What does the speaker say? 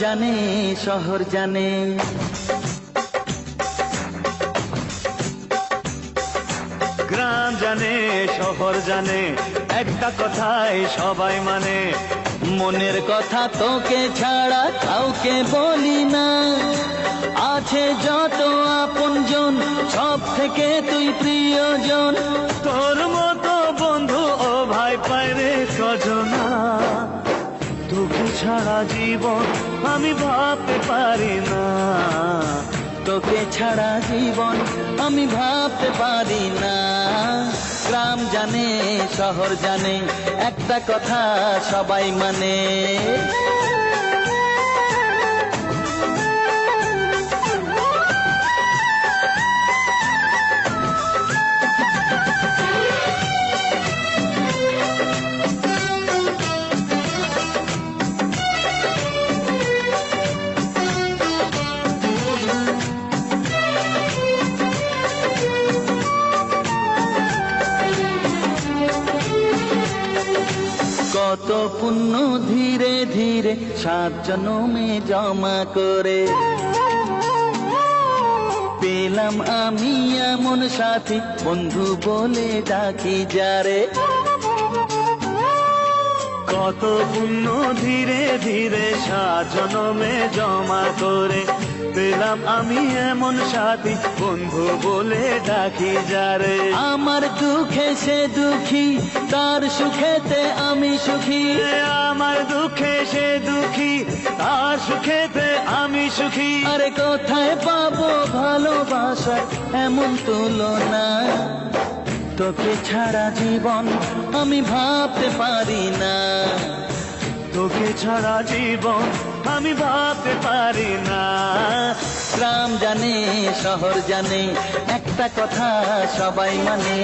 জানে শহর জানে। গ্রাম জানে শহর জানে একটা কথাই সবাই মানে। মনের কথা তোকে ছাড়া কাউকে বলি না। আছে যত আপনজন সব থেকে তুই প্রিয়জন। তোর মতো ছাড়া জীবন আমি ভাবতে পারি না। তোকে ছাড়া জীবন আমি ভাবতে পারি না। গ্রাম জানে, শহর জানে, একটা কথা সবাই মানে। কত পুণ্য ধীরে ধীরে সাত জনমে জমা করে। পেলাম আমি এমন সাথী, বন্ধু বলে ডাকি যারে। কত পুণ্য ধীরে ধীরে সাজনমে জমা করে পেলাম আমি এমন সাথী বন্ধু বলে ডাকি যারে। আমার দুঃখে সে দুঃখী তার সুখেতে আমি সুখী। আমার দুঃখে সে দুঃখী তার সুখেতে আমি সুখী। আরে কোথায় পাবো ভালোবাসা এমন তুলনা? তোকে ছাড়া জীবন আমি ভাবতে পারি না। তোকে ছাড়া জীবন আমি ভাবতে পারি না। গ্রাম জানে শহর জানে একটা কথা সবাই মানে।